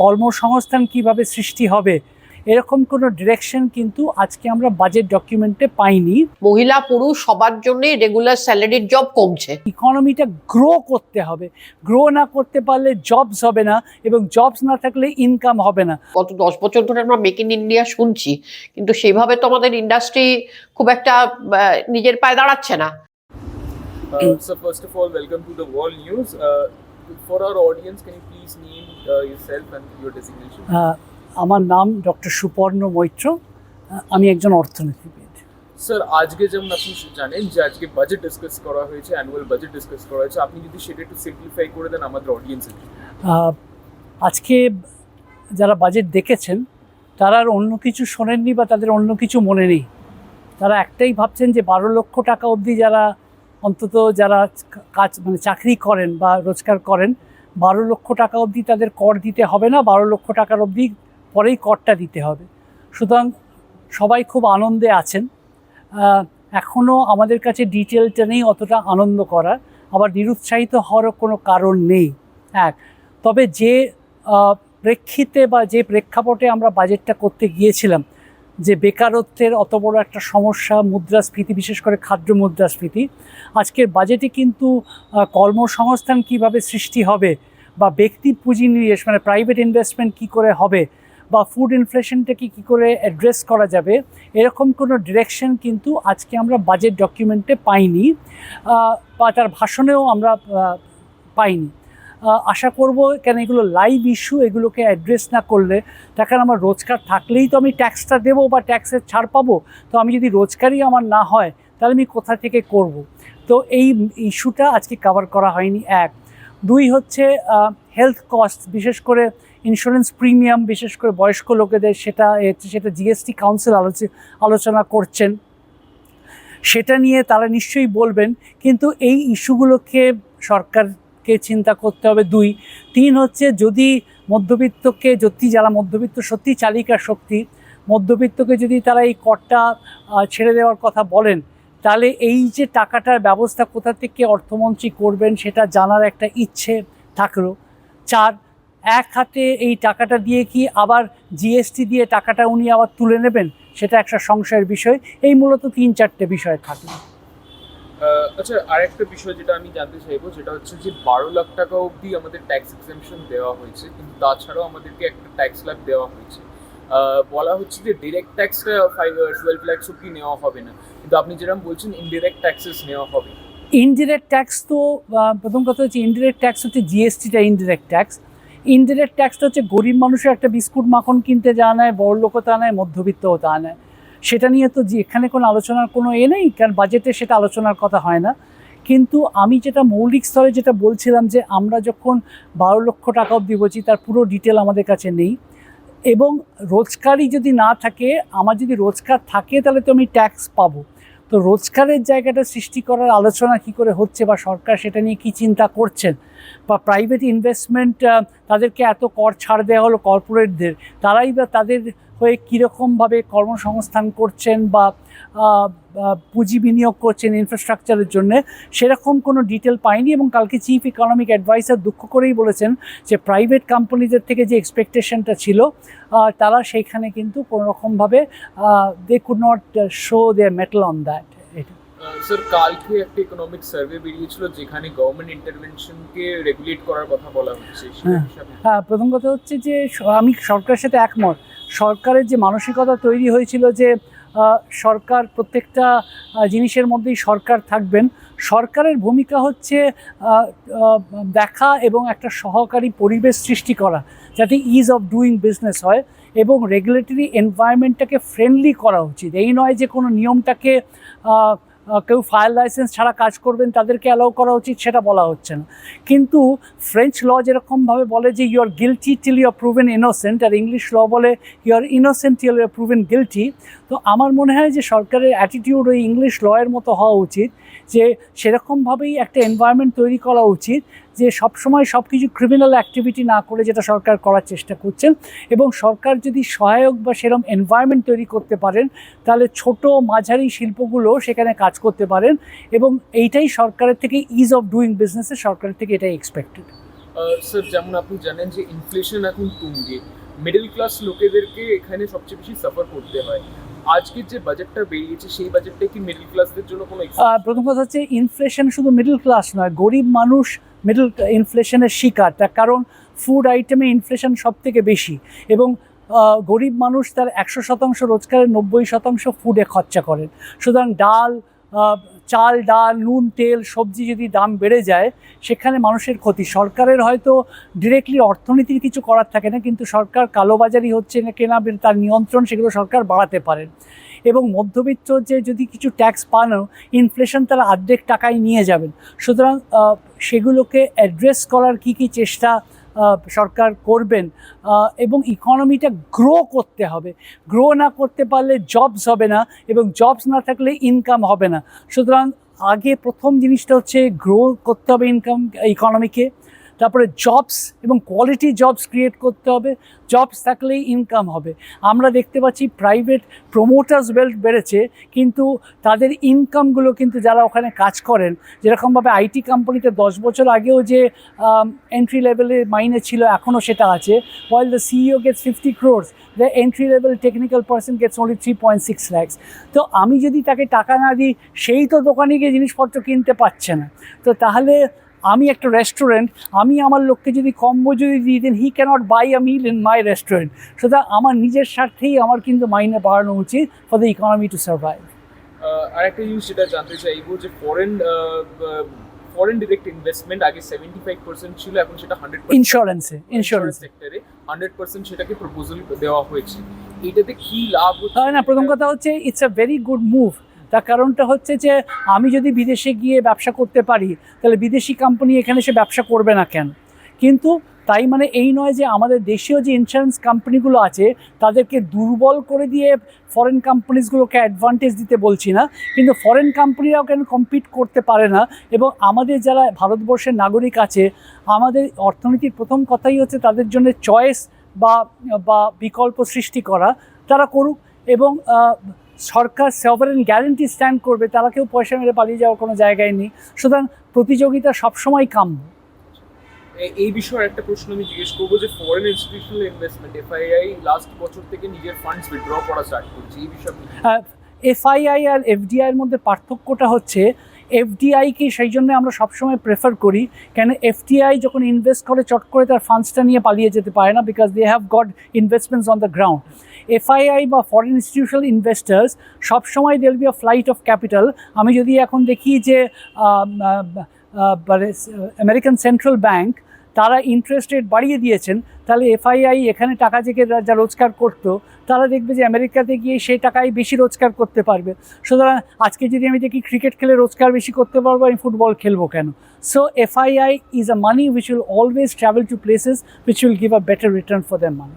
কর্মসংস্থান কীভাবে সৃষ্টি হবে এরকম কোনো ডিরেকশন কিন্তু আজকে আমরা বাজেট ডকুমেন্টে পাইনি। মহিলা পুরুষ সবার জন্যই রেগুলার স্যালারির জব কমছে। ইকোনমিটা গ্রো করতে হবে। গ্রো না করতে পারলে জবস হবে না এবং জবস না থাকলে ইনকাম হবে না। গত দশ বছর ধরে আমরা মেক ইন ইন্ডিয়া শুনছি কিন্তু সেভাবে তো আমাদের ইন্ডাস্ট্রি খুব একটা নিজের পায়ে দাঁড়াচ্ছে না। Uh, so first of all, welcome to the World News. Uh, for our audience, can you please name yourself and your designation? আহ, আমার নাম ডক্টর সুপর্ণ মৈত্র। আমি একজন অর্থনীতিবিদ। স্যার আজকে যেমন আপনি জানেন যে আজকে বাজেট ডিসকাস করা হয়েছে অ্যানুয়াল বাজেট ডিসকাস করা হয়েছে আপনি যদি সেটা একটু সিম্পলিফাই করে দেন আমাদের অডিয়েন্সের জন্য আজকে যারা বাজেট দেখেছেন তারা আর অন্য কিছু শোনেননি বা তাদের অন্য কিছু মনে নেই। তারা একটাই ভাবছেন যে বারো লক্ষ টাকা অবধি যারা অন্তত যারা কাজ মানে চাকরি করেন বা রোজগার করেন বারো লক্ষ টাকা অবধি তাদের কর দিতে হবে না, বারো লক্ষ টাকার অবধি পরেই করটা দিতে হবে। সুতরাং সবাই খুব আনন্দে আছেন। এখনও আমাদের কাছে ডিটেলটা নেই অতটা আনন্দ করার। আবার নিরুৎসাহিত হওয়ারও কোনো কারণ নেই। এক, তবে যে প্রেক্ষিতে বা যে প্রেক্ষাপটে আমরা বাজেটটা করতে গিয়েছিলাম, যে বেকারত্বের অত বড় একটা সমস্যা, মুদ্রাস্ফীতি, বিশেষ করে খাদ্য মুদ্রাস্ফীতি, আজকের বাজেটে কিন্তু কর্মসংস্থান কীভাবে সৃষ্টি হবে বা ব্যক্তি পুঁজি নিবেশ মানে প্রাইভেট ইনভেস্টমেন্ট কি করে হবে বা ফুড ইনফ্লেশনটাকে কী করে অ্যাড্রেস করা যাবে, এরকম কোনো ডিরেকশন কিন্তু আজকে আমরা বাজেট ডকুমেন্টে পাইনি বা তার ভাষণেও আমরা পাইনি। আশা করব কেন এগুলো লাইভ ইস্যু এগুলোকে অ্যাড্রেস না করলে, দেখান আমার রোজগার থাকলেই তো আমি ট্যাক্সটা দেবো বা ট্যাক্সের ছাড় পাবো, তো আমি যদি রোজগারই আমার না হয়, তাহলে আমি কোথা থেকে করব? তো এই ইস্যুটা আজকে কভার করা হয়নি। এক দুই হচ্ছে হেলথ কস্ট বিশেষ করে ইন্স্যুরেন্স প্রিমিয়াম বিশেষ করে বয়স্ক লোকেদের সেটা সেটা জিএসটি কাউন্সিল আলোচনা করছেন। সেটা নিয়ে তারা নিশ্চয়ই বলবেন, কিন্তু এই ইস্যুগুলোকে সরকারকে চিন্তা করতে হবে দুই। তিন হচ্ছে যদি মধ্যবিত্তকে, যদি যারা মধ্যবিত্ত সত্যি চালিকা শক্তি, মধ্যবিত্তকে যদি তারা এই করটা ছেড়ে দেওয়ার কথা বলেন তাহলে এই যে টাকাটার ব্যবস্থা কোথা থেকে অর্থমন্ত্রী করবেন সেটা জানার একটা ইচ্ছে থাকল। চার এক হাতে এই টাকাটা দিয়ে কি আবার জিএসটি দিয়ে টাকাটা উনি আবার তুলে নেবেন? সেটা একটা সংশয়ের বিষয়। এই মূলত তিন চারটে বিষয় আহ, আচ্ছা আরেকটা বিষয় যেটা আমি জানতে চাইব যেটা হচ্ছে যে বারো লাখ টাকা অবধি আমাদের ট্যাক্স এক্সেমশন দেওয়া হয়েছে কিন্তু তাছাড়াও আমাদেরকে একটা ট্যাক্স লাভ দেওয়া হয়েছে। বলা হচ্ছে যে ডিরেক্ট ট্যাক্সটা ফাইভ টুয়েলভ ল্যাক্স অবধি নেওয়া হবে না। কিন্তু আপনি যেরকম বলছেন ইনডিরেক্ট ট্যাক্সেস নেওয়া হবে। ইনডিরেক্ট ট্যাক্স তো প্রথম কথা হচ্ছে ইনডিরেক্ট ট্যাক্স হচ্ছে জিএসটিটা ইনডিরেক্ট ট্যাক্স ইনডিরেক্ট ট্যাক্সটা হচ্ছে গরিব মানুষের একটা বিস্কুট মাখন কিনতে যা নেয়, বড় লোকও তা নেয়, মধ্যবিত্তও তা নেয়। সেটা নিয়ে তো যে এখানে কোনো আলোচনার কোনো এ নেই, কারণ বাজেটে সেটা আলোচনার কথা হয় না। কিন্তু আমি যেটা মৌলিক স্তরে যেটা বলছিলাম যে আমরা যখন বারো লক্ষ টাকা অবধি বলছি, তার পুরো ডিটেল আমাদের কাছে নেই। এবং রোজগারই যদি না থাকে, আমার যদি রোজগার থাকে, তাহলে তো আমি ট্যাক্স পাবো। তো রোজগারের জায়গাটা সৃষ্টি করার আলোচনা কি করে হচ্ছে বা সরকার সেটা নিয়ে কি চিন্তা করছেন? বা প্রাইভেট ইনভেস্টমেন্ট তাদেরকে এত কর ছাড় দেওয়া হলো কর্পোরেটদের তারাই বা তাদের হয়ে কীরকমভাবে কর্মসংস্থান করছেন বা পুঁজি বিনিয়োগ করছেন ইনফ্রাস্ট্রাকচারের জন্য সেরকম কোনো ডিটেল পাইনি এবং কালকে চিফ ইকোনমিক অ্যাডভাইসার দুঃখ করেই বলেছেন যে প্রাইভেট কোম্পানিদের থেকে যে এক্সপেকটেশনটা ছিল তারা সেইখানে কিন্তু কোনোরকমভাবে they could not show their metal on that এটা। স্যার কালকে একটা ইকোনমিক সার্ভে বেরিয়েছিল যেখানে গভর্নমেন্ট ইন্টারভেনশনকে রেগুলেট করার কথা বলা হচ্ছে হ্যাঁ। হ্যাঁ প্রথম কথা হচ্ছে যে আমি সরকারের সাথে একমত সরকারের যে মানসিকতা তৈরি হয়েছিল যে সরকার প্রত্যেকটা জিনিসের মধ্যেই সরকার থাকবেন, সরকারের ভূমিকা হচ্ছে দেখা এবং একটা সহকারী পরিবেশ সৃষ্টি করা, যাতে ইজ অফ ডুইং বিজনেস হয় এবং রেগুলেটরি এনভায়রনমেন্টটাকে ফ্রেন্ডলি করা উচিত। এই নয় যে কোনো নিয়মটাকে কেউ ফায়ার লাইসেন্স ছাড়া কাজ করবেন, তাদেরকে অ্যালাউ করা উচিত, সেটা বলা হচ্ছে না। কিন্তু ফ্রেঞ্চ ল যেরকমভাবে বলে যে you are guilty till you are proven innocent R English law বলে you are innocent till you are proven guilty তো আমার মনে হয় যে, সরকারের অ্যাটিটিউড ওই ইংলিশ লয়ের মতো হওয়া উচিত, যে সেরকমভাবেই একটা এনভায়রনমেন্ট তৈরি করা উচিত যে সবসময় সব কিছু ক্রিমিনাল অ্যাক্টিভিটি না করে যেটা সরকার করার চেষ্টা করছেন এবং সরকার যদি সহায়ক বা সেরকম এনভায়রনমেন্ট তৈরি করতে পারেন তাহলে ছোট মাঝারি শিল্পগুলো সেখানে কাজ করতে পারেন এবং এইটাই সরকারের থেকে ইজ অফ ডুইং বিজনেসে সরকারের থেকে এটাই এক্সপেক্টেড স্যার যেমন আপনি জানেন যে ইনফ্লেশন এখন তুঙ্গে। মিডল ক্লাস লোকেদেরকে এখানে সবচেয়ে বেশি সাফার করতে হয়। আজকের যে বাজেটটা বেরিয়েছে সেই বাজেটটা কি মিডল ক্লাসদের জন্য কোনো প্রথম কথা হচ্ছে ইনফ্লেশন শুধু মিডল ক্লাস নয় গরিব মানুষ মিডল ইনফ্লেশনের শিকার, তার কারণ ফুড আইটেমে ইনফ্লেশন সব থেকে বেশি এবং গরিব মানুষ তার একশো শতাংশ রোজগারের নব্বই শতাংশ ফুডে খরচা করেন। সুতরাং ডাল চাল, ডাল, নুন, তেল, সবজি যদি দাম বেড়ে যায়, সেখানে মানুষের ক্ষতি। সরকারের হয়তো ডিরেক্টলি অর্থনীতির কিছু করার থাকে না, কিন্তু সরকার কালোবাজারি হচ্ছে না কেনা, তার নিয়ন্ত্রণ সেগুলো সরকার বাড়াতে পারেন। এবং মধ্যবিত্ত যে যদি কিছু ট্যাক্স পানও ইনফ্লেশন তারা আর্ধেক টাকায় নিয়ে যাবেন। সুতরাং সেগুলোকে অ্যাড্রেস করার কি কি চেষ্টা সরকার করবেন এবং ইকোনমিটা গ্রো করতে হবে। গ্রো না করতে পারলে জবস হবে না এবং জবস না থাকলে ইনকাম হবে না। সুতরাং, আগে প্রথম জিনিসটা হচ্ছে গ্রো করতে হবে ইনকাম ইকোনমিকে তারপরে জবস এবং কোয়ালিটি জবস ক্রিয়েট করতে হবে। জবস থাকলেই ইনকাম হবে। আমরা দেখতে পাচ্ছি প্রাইভেট প্রমোটার্স ওয়েলথ বেড়েছে, কিন্তু তাদের ইনকামগুলো কিন্তু যারা ওখানে কাজ করেন, যেরকমভাবে আইটি কোম্পানিতে দশ বছর আগেও যে এন্ট্রি লেভেলের মাইনে ছিল, এখনও সেটা আছে। While the CEO gets fifty crores the entry level technical person gets only three point six lakhs তো আমি যদি তাকে টাকা না দিই, সেই তো দোকানে গিয়ে জিনিসপত্র কিনতে পারছে না। তো তাহলে আমি একটা রেস্টুরেন্ট আমি আমার লোককে যদি কম মজুরি দিই then he cannot buy a meal in my restaurant সুতরাং আমার নিজের স্বার্থেই আমার কিন্তু মাইনে বাড়ানো উচিত for the economy to survive আরেকটা জিনিস যেটা জানতে চাইব যে ফরেন ফরেন ডিরেক্ট ইনভেস্টমেন্ট আগে সেভেন্টি ফাইভ পার্সেন্ট ছিল এখন সেটা হান্ড্রেড ইন্স্যুরেন্সে ইন্স্যুরেন্স সেক্টরে হান্ড্রেড পার্সেন্ট সেটাকে প্রপোজাল দেওয়া হয়েছে। এটাতে কি লাভ হচ্ছে না প্রথম কথা হচ্ছে it's a very good move তার কারণটা হচ্ছে যে আমি যদি বিদেশে গিয়ে ব্যবসা করতে পারি, তাহলে বিদেশি কোম্পানি এখানে এসে ব্যবসা করবে না কেন? কিন্তু তাই মানে এই নয় যে আমাদের দেশীয় যে ইন্স্যুরেন্স কোম্পানিগুলো আছে, তাদেরকে দুর্বল করে দিয়ে ফরেন কোম্পানিজগুলোকে অ্যাডভান্টেজ দিতে বলছি না। কিন্তু ফরেন কোম্পানিরাও কেন কম্পিট করতে পারে না? এবং আমাদের যারা ভারতবর্ষের নাগরিক আছে, আমাদের অর্থনীতির প্রথম কথাই হচ্ছে তাদের জন্য চয়েস বা বা বিকল্প সৃষ্টি করা, তারা করুক। এবং সরকার সভারেন গ্যারেন্টি স্ট্যান্ড করবে তারা কেউ পয়সা মেরে পালিয়ে যাওয়ার কোনো জায়গায় নেই। সুতরাং প্রতিযোগিতা সবসময় কাম এই বিষয়ে একটা প্রশ্ন আমি জিজ্ঞেস করব যে foreign institutional investment FII last বছর থেকে নিজের ফান্ডস উইথড্র করা স্টার্ট করছে এই বিষয়ে এফআইআই আর এফডিআই এর মধ্যে পার্থক্যটা হচ্ছে এফডিআইকে সেই জন্য আমরা সবসময় প্রেফার করি। কেন এফডিআই যখন ইনভেস্ট করে, চট করে তার ফান্ডসটা নিয়ে পালিয়ে যেতে পারে না because they have got investments on the ground FII বা ফরেন ইনস্টিটিউশনাল ইনভেস্টার্স সবসময় they'll be a flight of capital আমি যদি এখন দেখি যে আমেরিকান সেন্ট্রাল ব্যাংক তারা ইন্টারেস্ট রেট বাড়িয়ে দিয়েছেন তাহলে এফআইআই এখানে টাকা থেকে যা- যা রোজগার করতো তারা দেখবে যে আমেরিকাতে গিয়ে সেই টাকায় বেশি রোজগার করতে পারবে। সুতরাং আজকে যদি আমি দেখি ক্রিকেট খেলে রোজগার বেশি করতে পারব আমি ফুটবল খেলব কেন? So FII is a money which will always travel to places which will give a better return for their money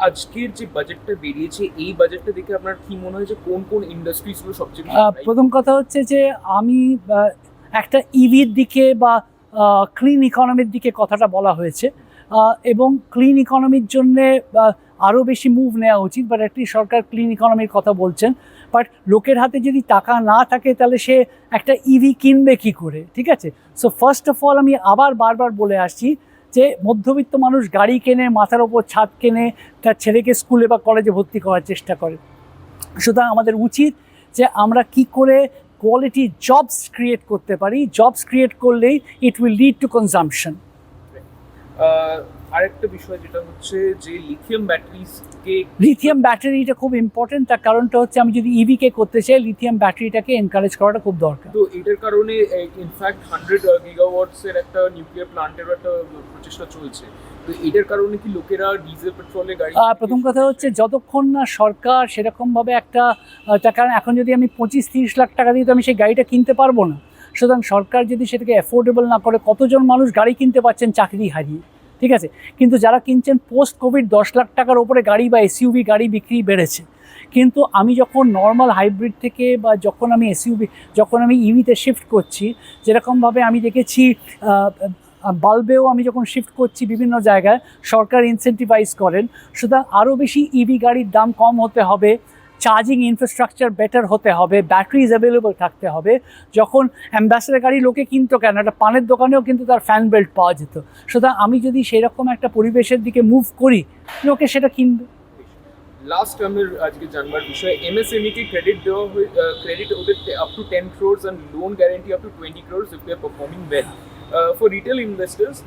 আজকের যে বাজেটটা বেরিয়েছে এই বাজেটটা দেখে আপনার কি মনে হয় যে কোন কোন ইন্ডাস্ট্রিজগুলো সবচেয়ে প্রথম কথা হচ্ছে যে আমি একটা ইভির দিকে বা ক্লিন ইকোনমির দিকে কথাটা বলা হয়েছে। এবং ক্লিন ইকোনমির জন্যে আরও বেশি মুভ নেওয়া উচিত বাট একটি সরকার ক্লিন ইকোনমির কথা বলছেন। বাট লোকের হাতে যদি টাকা না থাকে, তাহলে সে একটা ইভি কিনবে কি করে? ঠিক আছে? সো ফার্স্ট অফ অল আমি আবার বারবার বলে আসছি যে, মধ্যবিত্ত মানুষ গাড়ি কেনে, মাথার ওপর ছাদ কেনে, তার ছেলেকে স্কুলে বা কলেজে ভর্তি করার চেষ্টা করে। সুতরাং আমাদের উচিত যে, আমরা কি করে কোয়ালিটি জবস ক্রিয়েট করতে পারি জবস ক্রিয়েট করলেই it will lead to consumption আরেকটা বিষয় যেটা হচ্ছে যে লিথিয়াম ব্যাটারিজকে লিথিয়াম ব্যাটারিটা খুব ইম্পর্টেন্ট তার কারণটা হচ্ছে আমি যদি ইভিকে করতে চাই লিথিয়াম ব্যাটারিটাকে এনকারেজ করাটা খুব দরকার। তো এটার কারণে ইনফ্যাক্ট হান্ড্রেড গিগাওয়াটস এর একটা নিউক্লিয়ার প্লান্টেরও একটা প্রচেষ্টা চলছে। এটার কারণে কি লোকেরা ডিজেল পেট্রোলে গাড়ি প্রথম কথা হচ্ছে যতক্ষণ না সরকার সেরকমভাবে একটা কারণ এখন যদি আমি পঁচিশ, তিরিশ লাখ টাকা দিয়ে তো আমি সেই গাড়িটা কিনতে পারব না। সুতরাং সরকার যদি সেটাকে অ্যাফোর্ডেবল না করে কতজন মানুষ গাড়ি কিনতে পারছেন চাকরি হারিয়ে? ঠিক আছে? কিন্তু যারা কিনছেন পোস্ট কোভিড দশ লাখ টাকার ওপরে গাড়ি বা এসইউভি গাড়ি বিক্রি বেড়েছে। কিন্তু আমি যখন নর্মাল হাইব্রিড থেকে বা যখন আমি এসইউভি যখন আমি ইভিতে শিফট করছি, যেরকমভাবে আমি দেখেছি বাল্বেও আমি যখন শিফট করছি বিভিন্ন জায়গায়, সরকার ইনসেন্টিভাইজ করেন, সুতরাং আরও বেশি ইভি গাড়ির দাম কম হতে হবে চার্জিং ইনফ্রাস্ট্রাকচার বেটার হতে হবে ব্যাটারিজ অ্যাভেলেবল থাকতে হবে। যখন অ্যাম্বাসেডার গাড়ি লোকে কিনতো কেন? একটা পানের দোকানেও কিন্তু তার ফ্যান বেল্ট পাওয়া যেত। সুতরাং আমি যদি সেরকম একটা পরিবেশের দিকে মুভ করি, লোকে সেটা কিনবে। লাস্ট আমার আজকে জানবার বিষয় এমএসএমই কে ক্রেডিট দেওয়া ক্রেডিট ওদের up to ten crores and loan guarantee up to twenty crores if are performing well for retail investors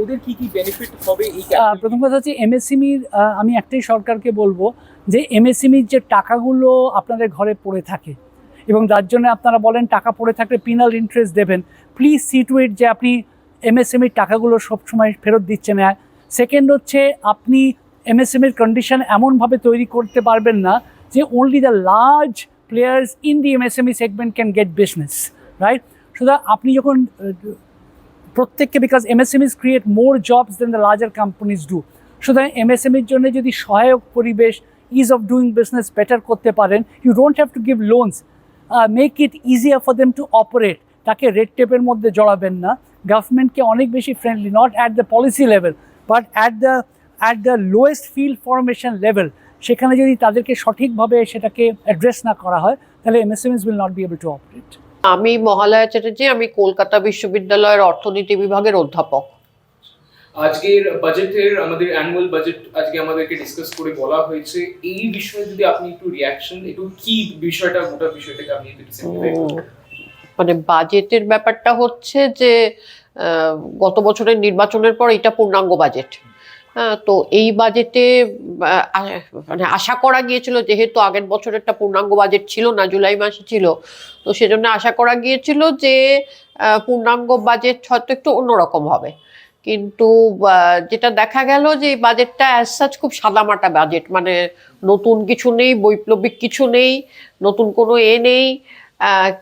ওদের কি কি বেনিফিট হবে এই প্রথম কথা হচ্ছে এমএসএমইর আমি একটাই সরকারকে বলব যে এমএসএমইর যে টাকাগুলো আপনাদের ঘরে পড়ে থাকে এবং যার জন্য আপনারা বলেন টাকা পড়ে থাকলে পিনাল ইন্টারেস্ট দেবেন প্লিজ সি টু ইট যে আপনি এমএসএমইর টাকাগুলো সবসময় ফেরত দিচ্ছেন না। সেকেন্ড হচ্ছে আপনি এমএসএমইর কন্ডিশন এমনভাবে তৈরি করতে পারবেন না যে only the large players in the MSME segment can get business right সুতরাং আপনি যখন প্রত্যেককে because MSMEs create more jobs then the larger companies do সুতরাং এমএসএমইর জন্য যদি সহায়ক পরিবেশ ease of doing business better করতে পারেন you don't have to give loans make it easier for them to operate তাকে রেড টেপের মধ্যে জড়াবেন না। গভর্নমেন্টকে অনেক বেশি friendly not at the policy level but at the at the lowest field formation level সেখানে যদি তাদেরকে সঠিকভাবে সেটাকে অ্যাড্রেস না করা হয়, তাহলে MSMEs will not be able to operate আমি মহালয়া চ্যাটার্জি আমি কলকাতা বিশ্ববিদ্যালয়ের অর্থনীতি বিভাগের অধ্যাপক। আজকের বাজেটের আমাদের অ্যানুয়াল বাজেট আজকে আমাদেরকে ডিসকাস করে বলা হয়েছে। এই বিষয়ে যদি আপনি একটু রিয়াকশন একটু কি বিষয়টা গোটা বিষয়টাকে আপনি একটু মানে বাজেটের ব্যাপারটা হচ্ছে যে গত বছরের নির্বাচনের পর এটা পূর্ণাঙ্গ বাজেট তো এই বাজেটে মানে আশা করা গিয়েছিল যেহেতু আগের বছর একটা পূর্ণাঙ্গ বাজেট ছিল না, জুলাই মাসে ছিল, তো সেজন্য আশা করা গিয়েছিল যে পূর্ণাঙ্গ বাজেট হয়তো একটু অন্যরকম হবে। কিন্তু যেটা দেখা গেল যে বাজেটটা অ্যাজ সাচ খুব সাদামাটা বাজেট মানে নতুন কিছু নেই, বৈপ্লবিক কিছু নেই, নতুন কোনো এ নেই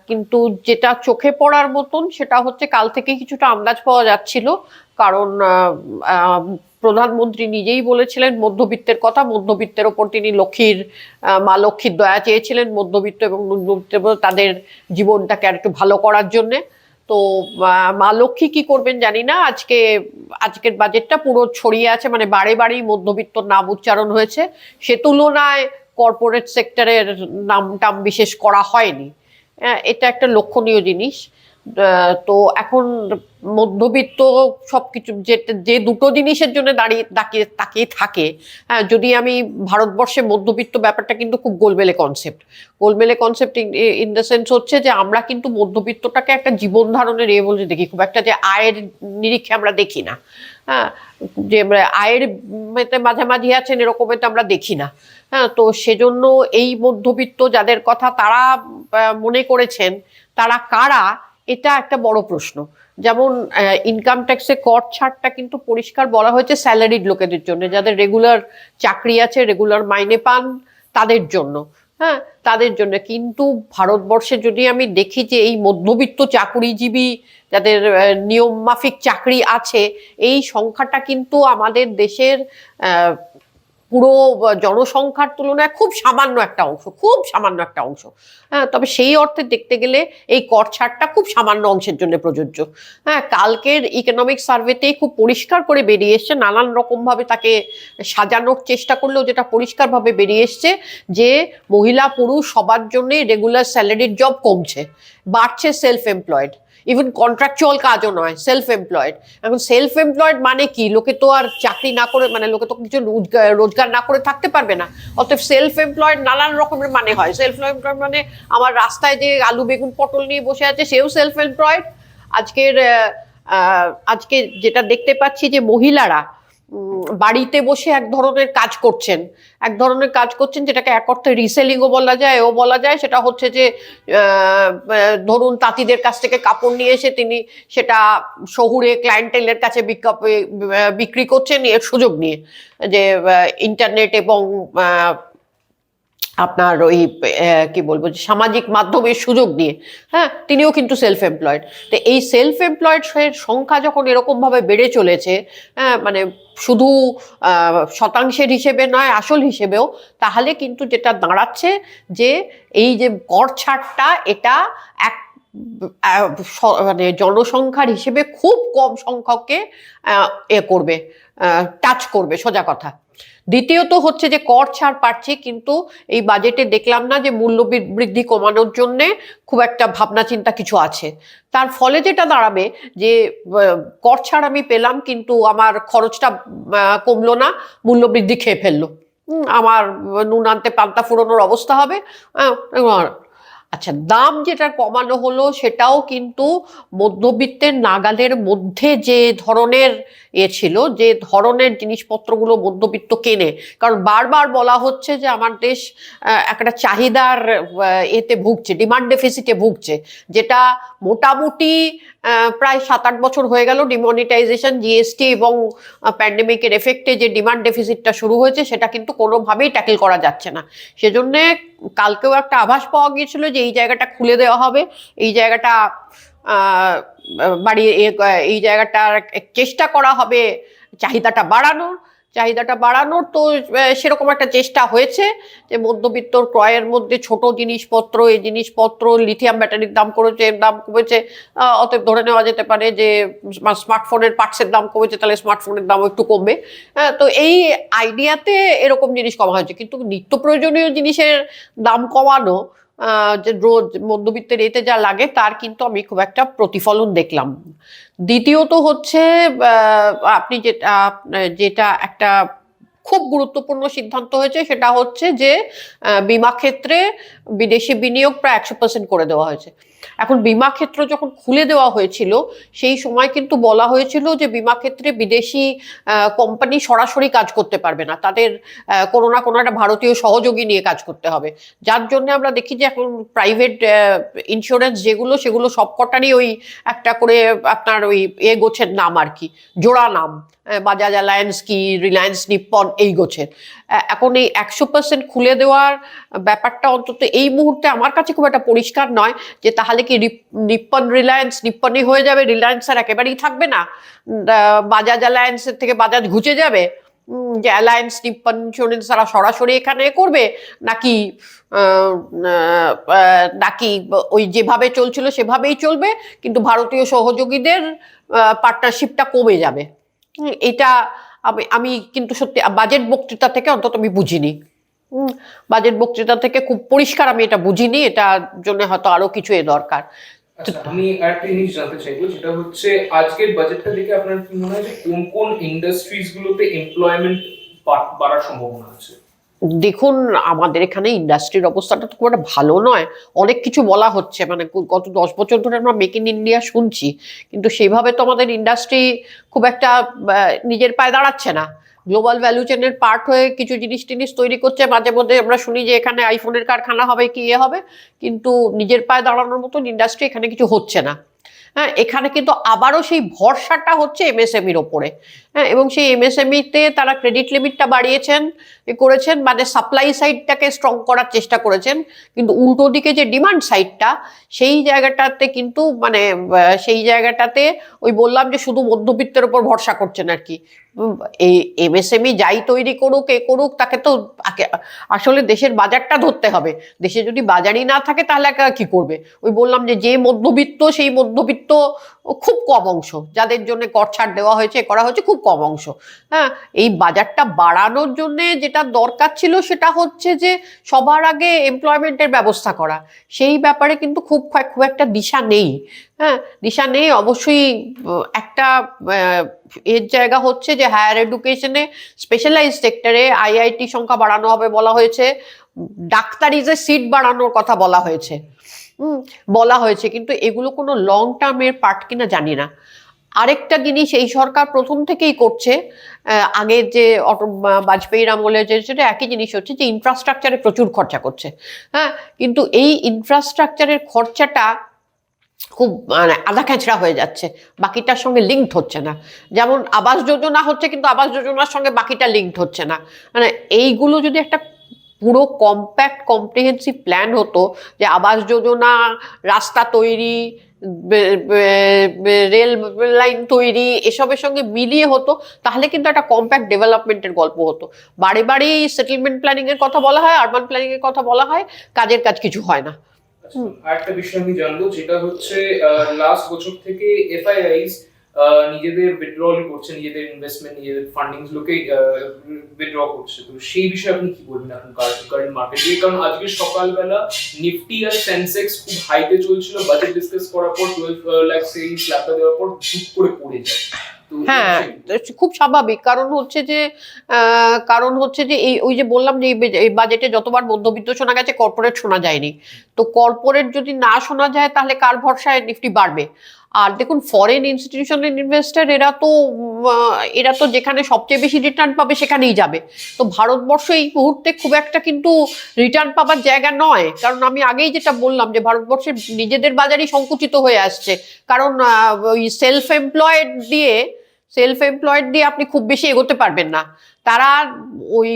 কিন্তু যেটা চোখে পড়ার মতন সেটা হচ্ছে কাল থেকে কিছুটা আন্দাজ পাওয়া যাচ্ছিল, কারণ প্রধানমন্ত্রী নিজেই বলেছিলেন মধ্যবিত্তের কথা মধ্যবিত্তের ওপর তিনি লক্ষ্মীর মা লক্ষ্মীর দয়া চেয়েছিলেন মধ্যবিত্ত এবং নিম্নবিত্তের তাদের জীবনটাকে আর একটু ভালো করার জন্যে। তো মা লক্ষ্মী কি করবেন জানি না আজকে আজকের বাজেটটা পুরো ছড়িয়ে আছে মানে বারে বারেই মধ্যবিত্ত নাম উচ্চারণ হয়েছে। সে তুলনায় কর্পোরেট সেক্টরের নাম টাম বিশেষ করা হয়নি। হ্যাঁ, এটা একটা লক্ষণীয় জিনিস। তো এখন মধ্যবিত্ত সবকিছু যে যে দুটো জিনিসের জন্য দাঁড়িয়ে, তাকিয়ে তাকিয়ে থাকে হ্যাঁ যদি আমি ভারতবর্ষে মধ্যবিত্ত ব্যাপারটা কিন্তু খুব গোলমেলে কনসেপ্ট গোলমেলে কনসেপ্ট ইন দ্য সেন্স হচ্ছে যে আমরা কিন্তু মধ্যবিত্তটাকে একটা জীবন ধারণের এ বলে দেখি, খুব একটা যে আয়ের নিরিখে আমরা দেখি না হ্যাঁ যে আয়ের মেতে মাঝামাঝি আছেন এরকমেতে আমরা দেখি না হ্যাঁ তো সেজন্য এই মধ্যবিত্ত যাদের কথা তারা মনে করেছেন, তারা কারা? এটা একটা বড় প্রশ্ন। যেমন ইনকাম ট্যাক্সে কর ছাড়টা কিন্তু পরিষ্কার বলা হয়েছে স্যালারিড লোকেদের জন্য। যাদের রেগুলার চাকরি আছে রেগুলার মাইনে পান তাদের জন্য। হ্যাঁ তাদের জন্য। কিন্তু ভারতবর্ষে যদি আমি দেখি যে এই মধ্যবিত্ত চাকরিজীবী যাদের নিয়ম মাফিক চাকরি আছে, এই সংখ্যাটা কিন্তু আমাদের দেশের পুরো জনসংখ্যার তুলনায় খুব সামান্য একটা অংশ, খুব সামান্য একটা অংশ। হ্যাঁ তবে সেই অর্থে দেখতে গেলে এই কর ছাড়টা খুব সামান্য অংশের জন্য প্রযোজ্য। হ্যাঁ কালকের ইকোনমিক সার্ভেতেই খুব পরিষ্কার করে বেরিয়ে এসছে, নানান রকমভাবে তাকে সাজানোর চেষ্টা করলেও যেটা পরিষ্কারভাবে বেরিয়ে এসছে যে মহিলা, পুরুষ সবার জন্যই রেগুলার স্যালারির জব কমছে, বাড়ছে সেলফ এমপ্লয়েড ইভেন কন্ট্রাকচুয়াল কাজও নয় সেলফ এমপ্লয়েড এখন সেলফ এমপ্লয়েড মানে কি? লোকে তো আর চাকরি না করে মানে লোকে তো কিছু রোজগার না করে থাকতে পারবে না। অতএব সেলফ এমপ্লয়েড নানান রকমের মানে হয়। সেলফ এমপ্লয়েড মানে আমার রাস্তায় যে আলু, বেগুন, পটল নিয়ে বসে আছে, সেও সেলফ এমপ্লয়েড আজকের আজকে যেটা দেখতে পাচ্ছি যে মহিলারা বাড়িতে বসে এক ধরনের কাজ করছেন। এক ধরনের কাজ করছেন যেটাকে এক অর্থে রিসেলিংও বলা যায় ও বলা যায়। সেটা হচ্ছে যে ধরুন তাঁতিদের কাছ থেকে কাপড় নিয়ে এসে তিনি সেটা শহুরে ক্লায়েন্টেলের কাছে বিক্রি করছেন এর সুযোগ নিয়ে। যে ইন্টারনেট এবং আপনার ওই কি বলব সামাজিক মাধ্যমের সুযোগ নিয়ে হ্যাঁ তিনিও কিন্তু সেলফ এমপ্লয়েড তো এই সেলফ এমপ্লয়েড সংখ্যা যখন এরকম ভাবে বেড়ে চলেছে হ্যাঁ মানে শুধু শতাংশের হিসেবে নয়, আসল হিসেবেও, তাহলে কিন্তু যেটা দাঁড়াচ্ছে যে এই যে কর ছাড়টা, এটা এক মানে জনসংখ্যার হিসেবে খুব কম সংখ্যককে এ করবে টাচ করবে, সোজা কথা। দ্বিতীয়ত হচ্ছে যে কর ছাড় পাচ্ছে, কিন্তু এই বাজেটে দেখলাম না যে মূল্য বৃদ্ধি কমানোর জন্য খুব একটা ভাবনা চিন্তা কিছু আছে। তার ফলে যেটা দাঁড়াবে যে কর ছাড় আমি পেলাম, কিন্তু আমার খরচটা কমলো না মূল্য বৃদ্ধি খেয়ে ফেলল। আমার নুন আনতে পান্তা ফুরোনোর অবস্থা হবে। আচ্ছা দাম যেটা কমানো হলো সেটাও কিন্তু মধ্যবিত্তের নাগালের মধ্যে যে ধরনের এ ছিল, যে ধরনের জিনিসপত্রগুলো মধ্যবিত্ত কেনে। কারণ বারবার বলা হচ্ছে যে আমার দেশ একটা চাহিদার এতে ভুগছে ডিমান্ড ডেফিসিটে ভুগছে, যেটা মোটামুটি প্রায় সাত আট বছর হয়ে গেল ডিমনিটাইজেশন জিএসটি এবং প্যান্ডেমিকের এফেক্টে যে ডিমান্ড ডেফিসিটটা শুরু হয়েছে, সেটা কিন্তু কোনোভাবেই ট্যাকেল করা যাচ্ছে না। সেজন্যে কালকেও একটা আভাস পাওয়া গিয়েছিল যে এই জায়গাটা খুলে দেওয়া হবে। এই জায়গাটা বাড়িয়ে এই জায়গাটার চেষ্টা করা হবে, চাহিদাটা বাড়ানোর। চাহিদাটা বাড়ানোর তো সেরকম একটা চেষ্টা হয়েছে যে মধ্যবিত্ত ক্রয়ের মধ্যে ছোট জিনিসপত্র এই জিনিসপত্র লিথিয়াম ব্যাটারির দাম করেছে এর দাম কমেছে অতএব ধরে নেওয়া যেতে পারে যে স্মার্টফোনের পার্টসের দাম কমেছে তাহলে স্মার্টফোনের দামও একটু কমবে। হ্যাঁ, তো এই আইডিয়াতে এরকম জিনিস কমা হয়েছে। কিন্তু নিত্য প্রয়োজনীয় জিনিসের দাম কমানো রোজ মধ্যবিত্তের এতে যা লাগে তার কিন্তু আমি খুব একটা প্রতিফলন দেখলাম। দ্বিতীয়ত হচ্ছে আপনি যেটা যেটা একটা খুব গুরুত্বপূর্ণ সিদ্ধান্ত হয়েছে সেটা হচ্ছে যে বিমা ক্ষেত্রে বিদেশি বিনিয়োগ প্রায় একশো পার্সেন্ট করে দেওয়া হয়েছে। এখন বিমা ক্ষেত্র যখন খুলে দেওয়া হয়েছিল, সেই সময় কিন্তু বলা হয়েছিল যে বিমা ক্ষেত্রে বিদেশি কোম্পানি সরাসরি কাজ করতে পারবে না। তাদের কোনো না কোনো একটা ভারতীয় সহযোগী নিয়ে কাজ করতে হবে। যার জন্য আমরা দেখি যে এখন প্রাইভেট ইন্স্যুরেন্স যেগুলো, সেগুলো সবকটারই ওই একটা করে আপনার ওই এ গোছের নাম আর কি, জোড়া নাম। বাজাজ অ্যালায়েন্স কি রিলায়েন্স নিপ্পন এই গোছের এখন এই একশো পার্সেন্ট খুলে দেওয়ার ব্যাপারটা অন্তত এই মুহূর্তে আমার কাছে খুব একটা পরিষ্কার নয় যে তাহলে কি নিপ্পন রিলায়েন্স নিপ্পনই হয়ে যাবে রিলায়েন্স আর একেবারেই থাকবে না? বাজাজ অ্যালায়েন্সের থেকে বাজাজ ঘুচে যাবে? যে অ্যালায়েন্স নিপ্পন ইন্স্যুরেন্স তারা সরাসরি এখানে করবে? নাকি নাকি ওই যেভাবে চলছিল সেভাবেই চলবে? কিন্তু ভারতীয় সহযোগীদের পার্টনারশিপটা কমে যাবে। এটা আমি আমি কিন্তু সত্যি বাজেট বক্তৃতা থেকে অন্তত আমি বুঝিনি। বাজেট বক্তৃতা থেকে খুব পরিষ্কার আমি এটা বুঝিনি, এটার জন্য হয়তো আরও কিছু এ দরকার। আচ্ছা আমি আরেকটা জিনিস জানতে চাইব যেটা হচ্ছে আজকের বাজেটটা দেখে আপনার কি মনে হয় যে কোন কোন ইন্ডাস্ট্রিজ গুলোতে এমপ্লয়মেন্ট বাড়ার সম্ভাবনা আছে? দেখুন, আমাদের এখানে ইন্ডাস্ট্রির অবস্থাটা তো খুব একটা ভালো নয়। অনেক কিছু বলা হচ্ছে মানে গত দশ বছর ধরে আমরা মেক ইন ইন্ডিয়া শুনছি, কিন্তু সেইভাবে তো আমাদের ইন্ডাস্ট্রি খুব একটা নিজের পায়ে দাঁড়াচ্ছে না। গ্লোবাল ভ্যালু চেনের পার্ট হয়ে কিছু জিনিস টিনিস তৈরি করছে, মাঝে মধ্যে আমরা শুনি যে এখানে আইফোনের কারখানা হবে, কি ইয়ে হবে, কিন্তু নিজের পায়ে দাঁড়ানোর মতন ইন্ডাস্ট্রি এখানে কিছু হচ্ছে না। হ্যাঁ এখানে কিন্তু আবারও সেই ভরসাটা হচ্ছে এমএসএমির ওপরে। হ্যাঁ এবং সেই এমএসএমইতে তারা ক্রেডিট লিমিটটা বাড়িয়েছেন করেছেন মানে সাপ্লাই সাইডটাকে স্ট্রং করার চেষ্টা করেছেন। কিন্তু উল্টো দিকে যে ডিমান্ড সাইডটা সেই জায়গাটাতে কিন্তু মানে সেই জায়গাটাতে ওই বললাম যে শুধু মধ্যবিত্তের উপর ভরসা করছেন আর কি। এই এমএসএমই যাই তৈরি করুক, এ করুক, তাকে তো আসলে দেশের বাজারটা ধরতে হবে। দেশে যদি বাজারই না থাকে, তাহলে কি করবে? ওই বললাম যে যে মধ্যবিত্ত, সেই মধ্যবিত্ত খুব কম অংশ। যাদের জন্য কর ছাড় দেওয়া হয়েছে, করা হয়েছে খুব কম অংশ। হ্যাঁ এই বাজারটা বাড়ানোর জন্য যেটা দরকার ছিল সেটা হচ্ছে যে সবার আগে এমপ্লয়মেন্টের ব্যবস্থা করা। সেই ব্যাপারে কিন্তু খুব খুব একটা দিশা নেই। হ্যাঁ দিশা নেই। অবশ্যই একটা এর জায়গা হচ্ছে যে হায়ার এডুকেশনে স্পেশালাইজ সেক্টরে আইআইটি সংখ্যা বাড়ানো হবে বলা হয়েছে। ডাক্তারিজে সিট বাড়ানোর কথা বলা হয়েছে। বলা হয়েছে। কিন্তু এগুলো কোনো লং টার্মের পার্ট কিনা জানি না। আরেকটা জিনিস এই সরকার প্রথম থেকেই করছে আগের যে অটো বাজপেয়ীর আমলে যে সেটা একই জিনিস হচ্ছে যে ইনফ্রাস্ট্রাকচারে প্রচুর খরচা করছে। হ্যাঁ কিন্তু এই ইনফ্রাস্ট্রাকচারের খরচাটা খুব মানে আধা খেঁচড়া হয়ে যাচ্ছে, বাকিটার সঙ্গে লিঙ্কড হচ্ছে না। যেমন আবাস যোজনা হচ্ছে, কিন্তু আবাস যোজনার সঙ্গে বাকিটা লিঙ্কড হচ্ছে না। মানে এইগুলো যদি একটা পুরো কম্প্যাক্ট কম্প্রিহেন্সিভ প্ল্যান হতো যে আবাস যোজনা রাস্তা তৈরি রেল লাইন তৈরি এসবের সঙ্গে মিলিয়ে হতো তাহলে কিন্তু একটা কম্প্যাক্ট ডেভেলপমেন্টের গল্প হতো। বাড়ি বাড়ি সেটেলমেন্ট প্ল্যানিং এর কথা বলা হয় আরবান প্ল্যানিং এর কথা বলা হয় কাজের কাজ কিছু হয় না। আচ্ছা, আরেকটা বিষয় আমি জানব যেটা হচ্ছে লাস্ট বছর থেকে এফআইআইস নিজেদের উইথড্রল করছে নিজেদের ইনভেস্টমেন্ট নিজেদের ফান্ডিং গুলোকে উইথড্র করছে। তো সেই বিষয়ে আপনি কি বলবেন এখন কারেন্ট মার্কেটে কারণ আজকে সকালবেলা নিফটি আর সেন্সেক্স খুব হাইতে চলছিল। বাজেট ডিসকাস করার পর টুয়েলভ লাক্স এই স্ল্যাবটা দেওয়ার পর চুপ করে পড়ে যায়। তো হ্যাঁ খুব স্বাভাবিক। কারণ হচ্ছে যে আহ, কারণ হচ্ছে যে এই ওই যে বললাম যে এই বাজেটে যতবার মধ্যবিত্ত শোনা গেছে কর্পোরেট শোনা যায়নি। তো কর্পোরেট যদি না শোনা যায় তাহলে কার ভরসায় নিফটি বাড়বে? আর দেখুন ফরেন ইনস্টিটিউশনাল ইনভেস্টর এরা তো এরা তো যেখানে সবচেয়ে বেশি রিটার্ন পাবে সেখানেই যাবে। তো ভারতবর্ষ এই মুহূর্তে খুব একটা কিন্তু রিটার্ন পাবার জায়গা নয়। কারণ আমি আগেই যেটা বললাম যে ভারতবর্ষের নিজেদের বাজারই সংকুচিত হয়ে আসছে। কারণ ওই সেলফ এমপ্লয়েড দিয়ে সেলফ এমপ্লয়েড দিয়ে আপনি খুব বেশি এগোতে পারবেন না। তারা ওই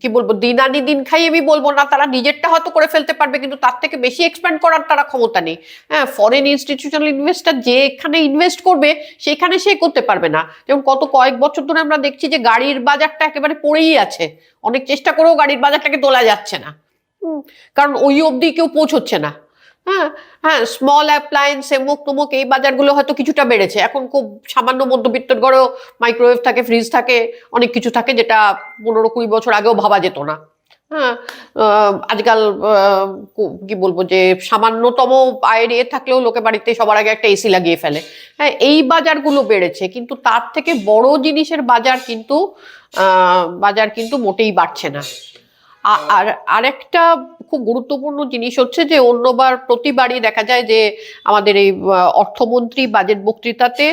কি বলব দিন আনি দিন খাই আমি বলব না তারা নিজেরটা হয়তো করে ফেলতে পারবে কিন্তু তার থেকে বেশি এক্সপ্যান্ড করার তারা ক্ষমতা নেই। হ্যাঁ ফরেন ইনস্টিটিউশনাল ইনভেস্টার যে এখানে ইনভেস্ট করবে সেখানে সে করতে পারবে না। যেমন কত কয়েক বছর ধরে আমরা দেখছি যে গাড়ির বাজারটা একেবারে পড়েই আছে। অনেক চেষ্টা করেও গাড়ির বাজারটাকে তোলা যাচ্ছে না। কারণ ওই অবধি কেউ পৌঁছচ্ছে না। হ্যাঁ হ্যাঁ স্মল অ্যাপ্লায়েন্স এমুক তমুক এই বাজারগুলো হয়তো কিছুটা বেড়েছে। এখন খুব সামান্য মধ্যবিত্তর ঘরেও মাইক্রোওয়েভ থাকে ফ্রিজ থাকে, অনেক কিছু থাকে যেটা পনেরো কুড়ি বছর আগেও ভাবা যেত না। হ্যাঁ আজকাল কি বলব যে সামান্যতম আয়ের ইয়ে থাকলেও লোকে বাড়িতে সবার আগে একটা এসি লাগিয়ে ফেলে। হ্যাঁ এই বাজারগুলো বেড়েছে, কিন্তু তার থেকে বড় জিনিসের বাজার কিন্তু বাজার কিন্তু মোটেই বাড়ছে না। আর আরেকটা খুব গুরুত্বপূর্ণ জিনিস হচ্ছে যে অন্যবার প্রতিবারই দেখা যায় যে আমাদের এই অর্থমন্ত্রী বাজেট বক্তৃতাতে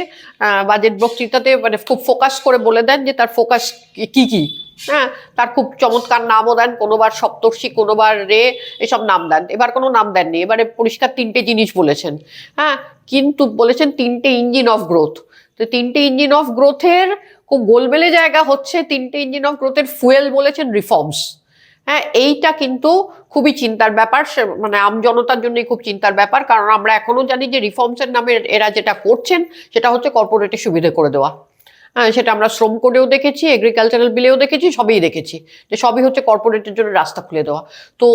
বাজেট বক্তৃতাতে মানে খুব ফোকাস করে বলে দেন যে তার ফোকাস কি কি হ্যাঁ তার খুব চমৎকার নামও দেন, কোনোবার সপ্তর্ষি, কোনোবার রে, এসব নাম দেন। এবার কোনো নাম দেননি, এবারে পরিষ্কার তিনটে জিনিস বলেছেন। হ্যাঁ কিন্তু বলেছেন তিনটে ইঞ্জিন অফ গ্রোথ। তো তিনটে ইঞ্জিন অফ গ্রোথের খুব গোলমেলে জায়গা হচ্ছে, তিনটে ইঞ্জিন অফ গ্রোথের ফুয়েল বলেছেন রিফর্মস। হ্যাঁ এইটা কিন্তু খুবই চিন্তার ব্যাপার। মানে আম জনতার জন্য খুব চিন্তার ব্যাপার, কারণ আমরা এখনও জানি যে রিফর্মসের নামে এরা যেটা করছেন, সেটা হচ্ছে কর্পোরেটের সুবিধে করে দেওয়া। হ্যাঁ সেটা আমরা শ্রম কোডেও দেখেছি এগ্রিকালচারাল বিলেও দেখেছি, সবই দেখেছি যে সবই হচ্ছে কর্পোরেটের জন্য রাস্তা খুলে দেওয়া। তো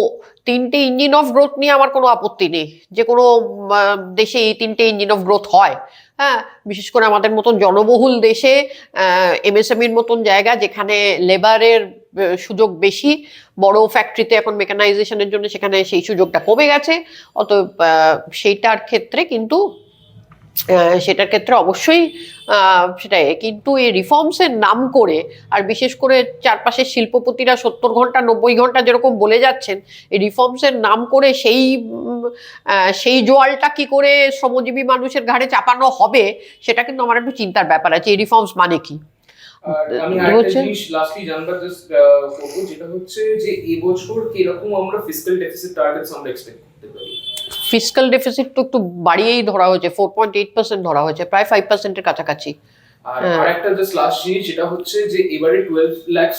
তিনটে ইঞ্জিন অফ গ্রোথ নিয়ে আমার কোনো আপত্তি নেই। যে কোনো দেশে এই তিনটে ইঞ্জিন অফ গ্রোথ হয়। হ্যাঁ বিশেষ করে আমাদের মতন জনবহুল দেশে এমএসএমইর মতন জায়গা যেখানে লেবারের সুযোগ বেশি। বড় ফ্যাক্টরিতে এখন মেকানাইজেশনের জন্য সেখানে সেই সুযোগটা কমে গেছে। আহ, সেইটার ক্ষেত্রে কিন্তু সেটার ক্ষেত্রে অবশ্যই সেটাই। কিন্তু এই রিফর্মসের নাম করে আর বিশেষ করে চারপাশের শিল্পপতিরা সত্তর ঘণ্টা নব্বই ঘণ্টা যেরকম বলে যাচ্ছেন এই রিফর্মসের নাম করে সেই সেই জোয়ালটা কি করে শ্রমজীবী মানুষের ঘাড়ে চাপানো হবে সেটা কিন্তু আমার একটু চিন্তার ব্যাপার আছে। এই রিফর্মস মানে কি? আমি আরেকটা জিনিস লাস্টলি জানবার জাস্ট করব যেটা হচ্ছে যে এবছর কীরকম আমরা ডেফিসিট টার্গেটস আমরা এক্সপেক্ট করতে পারি? ডেফিসিট তো একটু বাড়িয়েই ধরা হয়েছে ফোর পয়েন্ট এইট পার্সেন্ট ধরা হয়েছে প্রায় ফাইভ পার্সেন্টের কাছাকাছি। আর হ্যাঁ। আরেকটা জাস্ট লাস্ট জিনিস যেটা হচ্ছে যে এবারে টুয়েলভ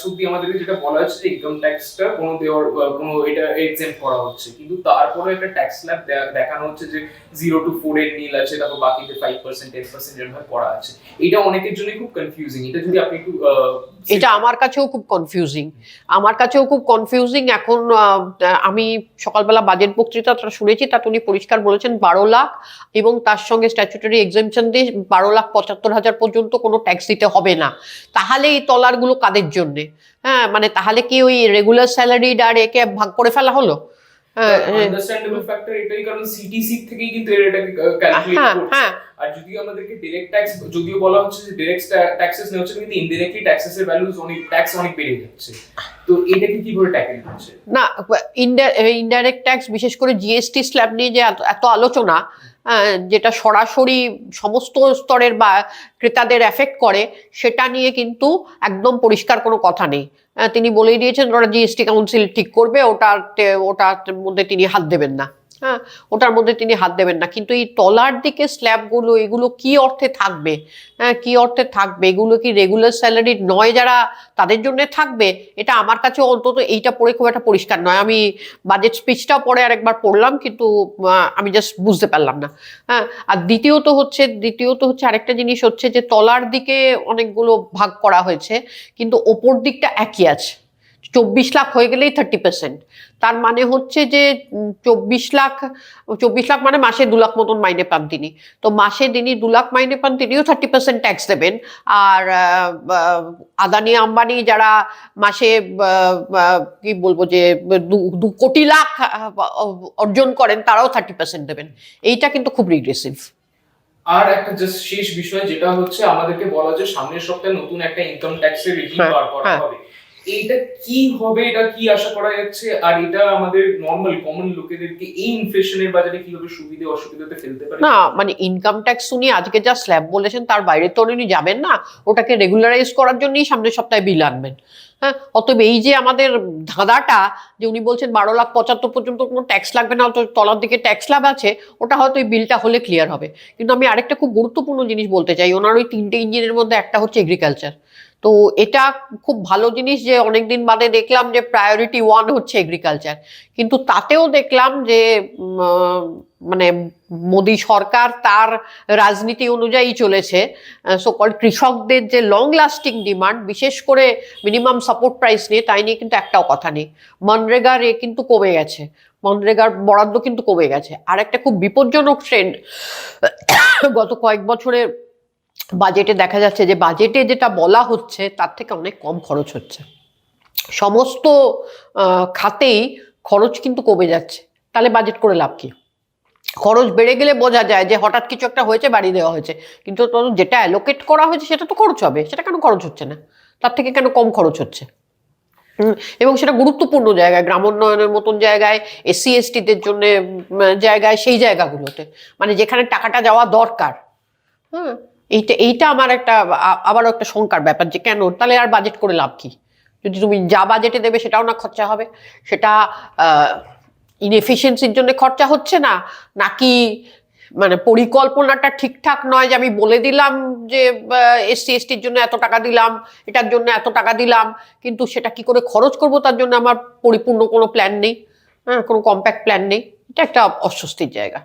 অব্দি আমাদেরকে যেটা বলা হচ্ছে ইনকাম ট্যাক্সটা কোনো দেওয়ার কোনো এটা এক্সেম করা হচ্ছে। কিন্তু তারপরে একটা ট্যাক্স স্ল্যাব দেখানো হচ্ছে যে জিরো টু ফোর এর নীল আছে তারপর বাকিতে ফাইভ পার্সেন্ট টেন পার্সেন্ট এরকম করা আছে। এটা অনেকের জন্য খুব কনফিউজিং এটা যদি আপনি একটু এটা আমার কাছেও খুব কনফিউজিং আমার কাছেও খুব কনফিউজিং এখন আমি সকালবেলা বাজেট বক্তৃতাটা শুনেছি তাতে উনি পরিষ্কার বলেছেন বারো লাখ এবং তার সঙ্গে স্ট্যাচুটারি এক্সামশন দিয়ে বারো লাখ পঁচাত্তর হাজার পর্যন্ত কোনো ট্যাক্স দিতে হবে না। তাহলে এই তলারগুলো কাদের জন্যে? হ্যাঁ মানে তাহলে কি ওই রেগুলার স্যালারি আর একে ভাগ করে ফেলা হলো? হ্যাঁ, হ্যাঁ, আন্ডারস্ট্যান্ডেবল ফ্যাক্টর এটাই কারণ সিটিসি থেকেই কিন্তু এটাকে ক্যালকুলেট হ্যাঁ করছে। হ্যাঁ। আর যদি আমাদেরকে ডিরেক্ট ট্যাক্স যদিও বলা হচ্ছে যে ডিরেক্ট ট্যাক্সেস নেওয়া হচ্ছে কিন্তু ইনডিরেক্টলি ট্যাক্সেস ভ্যালুস অনেক ট্যাক্স অনেক বেড়ে যাচ্ছে। তো এটাকে কীভাবে ট্যাকেল করছে? না ইনডাইরেক্ট ট্যাক্স বিশেষ করে জিএসটি স্ল্যাব নিয়ে যে এত- আলোচনা যেটা সরাসরি সমস্ত স্তরের বা ক্রেতাদের এফেক্ট করে, সেটা নিয়ে কিন্তু একদম পরিষ্কার কোনো কথা নেই। তিনি বলেই দিয়েছেন, ওরা জিএসটি কাউন্সিল ঠিক করবে, ওটাতে, ওটার মধ্যে তিনি হাত দেবেন না। হ্যাঁ ওটার মধ্যে তিনি হাত দেবেন না। কিন্তু এই তলার দিকে স্ল্যাবগুলো, এগুলো কি অর্থে থাকবে? হ্যাঁ কি অর্থে থাকবে? এগুলো কি রেগুলার স্যালারি নয় যারা তাদের জন্য থাকবে? এটা আমার কাছে অন্তত এইটা পড়ে খুব একটা পরিষ্কার নয়। আমি বাজেট স্পিচটাও পরে আরেকবার পড়লাম, কিন্তু আমি জাস্ট বুঝতে পারলাম না। হ্যাঁ আর দ্বিতীয়ত হচ্ছে দ্বিতীয়ত হচ্ছে আরেকটা জিনিস হচ্ছে যে তলার দিকে অনেকগুলো ভাগ করা হয়েছে, কিন্তু ওপর দিকটা একই আছে। চব্বিশ লাখ হয়ে গেলেই থার্টি পার্সেন্ট তার মানে হচ্ছে যে চব্বিশ লাখ চব্বিশ লাখ মানে মাসে দু লাখ মতন মাইনে পান তিনি। তো মাসে তিনি দু লাখ মাইনে পান তিনিও থার্টি পার্সেন্ট ট্যাক্স দেবেন। আর আদানি আম্বানি যারা মাসে কি বলব যে দু- কোটি লাখ অর্জন করেন তারাও থার্টি পার্সেন্ট দেবেন। এইটা কিন্তু খুব রিগ্রেসিভ আর একটা জাস্ট শেষ বিষয় যেটা হচ্ছে আমাদেরকে বলা যে সামনের সপ্তাহে নতুন একটা ইনকাম ট্যাক্সের রিজিম বার করা হ্যাঁ। হবে। এইটা কি হবে, এটা কি আশা করা যাচ্ছে? আর এটা আমাদের নর্মাল কমন লোকেদেরকে এই ইনফ্লেশনের বাজারে কীভাবে সুবিধে, অসুবিধাতে ফেলতে পারে? না মানে ইনকাম ট্যাক্স উনি আজকে যা স্ল্যাব বলেছেন, তার বাইরে তো উনি যাবেন না। ওটাকে রেগুলারাইজ করার জন্যই সামনের সপ্তাহে বিল আনবেন। হ্যাঁ অতএব এই যে আমাদের ধাঁধাটা, যে উনি বলছেন বারো লাখ পঁচাত্তর পর্যন্ত কোনো ট্যাক্স লাগবে না তো তলার দিকে ট্যাক্স লাভ আছে, ওটা হয়তো এই বিলটা হলে ক্লিয়ার হবে। কিন্তু আমি আরেকটা খুব গুরুত্বপূর্ণ জিনিস বলতে চাই, ওনার ওই তিনটে ইঞ্জিনের মধ্যে একটা হচ্ছে এগ্রিকালচার তো এটা খুব ভালো জিনিস যে অনেকদিন বাদে দেখলাম যে প্রায়োরিটি ওয়ান হচ্ছে এগ্রিকালচার কিন্তু তাতেও দেখলাম যে মানে মোদী সরকার তার রাজনীতি অনুযায়ী চলেছে। সকল কৃষকদের যে লং লাস্টিং ডিমান্ড বিশেষ করে মিনিমাম সাপোর্ট প্রাইস নিয়ে, তাই নিয়ে কিন্তু একটাও কথা নেই। মনরেগার এ কিন্তু কমে গেছে। মনরেগার বরাদ্দ কিন্তু কমে গেছে। আর একটা খুব বিপজ্জনক ট্রেন্ড গত কয়েক বছরের বাজেটে দেখা যাচ্ছে যে বাজেটে যেটা বলা হচ্ছে, তার থেকে অনেক কম খরচ হচ্ছে। সমস্ত খাতেই খরচ কিন্তু কমে যাচ্ছে। তাহলে বাজেট করে লাভ কি? খরচ বেড়ে গেলে বোঝা যায় যে হঠাৎ কিছু একটা হয়েছে বাড়ি দেওয়া হয়েছে। কিন্তু যেটা অ্যালোকেট করা হয়েছে, সেটা তো খরচ হবে। সেটা কেন খরচ হচ্ছে না? তার থেকে কেন কম খরচ হচ্ছে? এবং সেটা গুরুত্বপূর্ণ জায়গায়, গ্রামোন্নয়নের মতন জায়গায়, এসসি, এসটিদের জন্য জায়গায়, সেই জায়গাগুলোতে। মানে যেখানে টাকাটা যাওয়া দরকার। হ্যাঁ এইটা এইটা আমার একটা আবারও একটা শঙ্কার ব্যাপার যে কেন? তাহলে আর বাজেট করে লাভ কি? যদি তুমি যা বাজেটে দেবে সেটাও না খরচা হবে। সেটা ইনএফিসিয়েন্সির জন্য খরচা হচ্ছে না, নাকি মানে পরিকল্পনাটা ঠিকঠাক নয় যে আমি বলে দিলাম যে এসসি এসটির জন্য এত টাকা দিলাম, এটার জন্য এত টাকা দিলাম, কিন্তু সেটা কি করে খরচ করব তার জন্য আমার পরিপূর্ণ কোনো প্ল্যান নেই? হ্যাঁ কোনো কম্প্যাক্ট প্ল্যান নেই? এটা একটা অস্বস্তির জায়গা।